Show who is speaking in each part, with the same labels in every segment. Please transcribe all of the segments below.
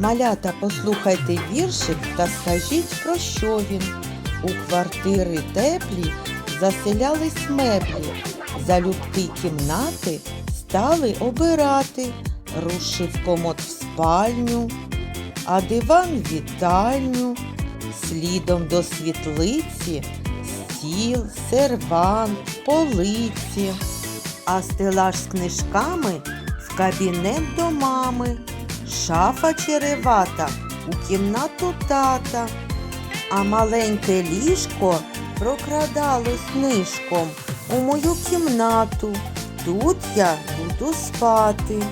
Speaker 1: Малята, послухайте віршик та скажіть, про що він. У квартири теплі заселялись меблі, залюбки кімнати стали обирати, рушив комод в спальню, а диван в вітальню, слідом до світлиці, стіл, сервант, полиці, а стелаж з книжками в кабінет до мами, шафа черевата у кімнату тата, а маленьке ліжко прокрадалось нишком у мою кімнату. Тут я буду спати.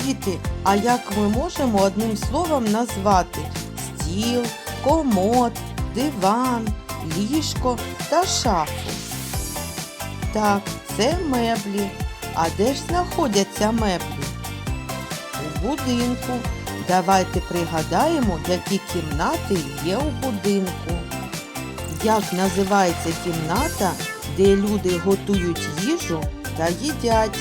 Speaker 1: Діти, а як ми можемо одним словом назвати стіл, комод, диван, ліжко та шафу? Так, це меблі. А де ж знаходяться меблі? Будинку. Давайте пригадаємо, які кімнати є у будинку. Як називається кімната, де люди готують їжу та їдять?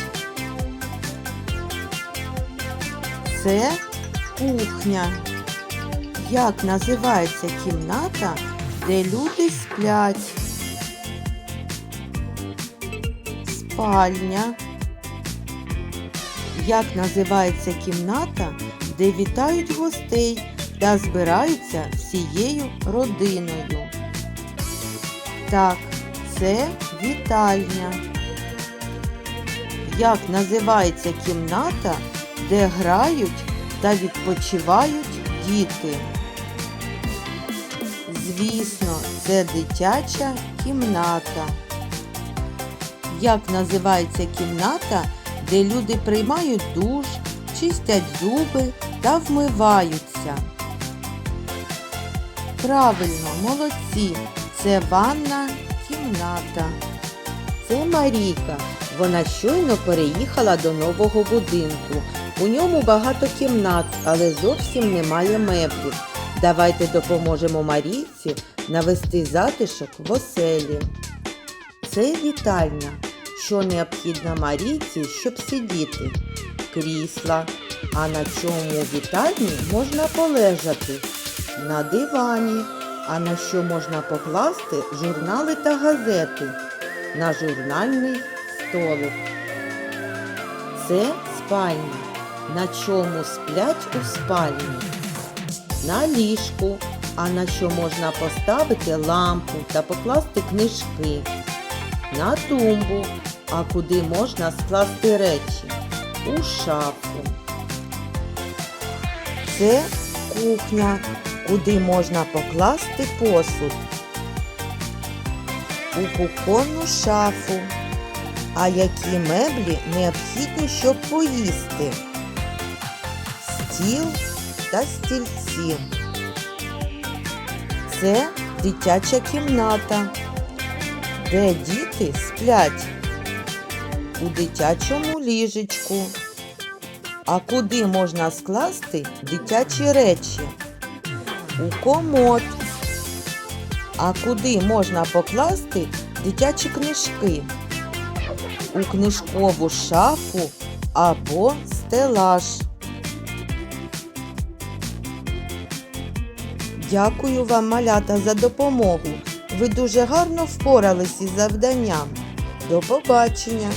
Speaker 1: Це кухня. Як називається кімната, де люди сплять? Спальня. Як називається кімната, де вітають гостей та збираються всією родиною? Так, це вітальня. Як називається кімната, де грають та відпочивають діти? Звісно, це дитяча кімната. Як називається кімната, де люди приймають душ, чистять зуби та вмиваються? Правильно, молодці, це ванна кімната. Це Марійка. Вона щойно переїхала до нового будинку. У ньому багато кімнат, але зовсім немає меблів. Давайте допоможемо Марійці навести затишок в оселі. Це вітальня, що необхідно Марійці, щоб сидіти. Крісла. А на чому вітальні можна полежати? На дивані. А на що можна покласти журнали та газети? На журнальний столик. Це спальня. На чому сплять у спальні? На ліжку. А на що можна поставити лампу та покласти книжки? На тумбу. А куди можна скласти речі? У шафу. Це кухня, куди можна покласти посуд. У кухонну шафу. А які меблі необхідні, щоб поїсти? Стіл та стільці. Це дитяча кімната, де діти сплять у дитячому ліжечку. А куди можна скласти дитячі речі? У комод. А куди можна покласти дитячі книжки? У книжкову шафу або стелаж. Дякую вам, малята, за допомогу. Ви дуже гарно впорались із завданням. До побачення!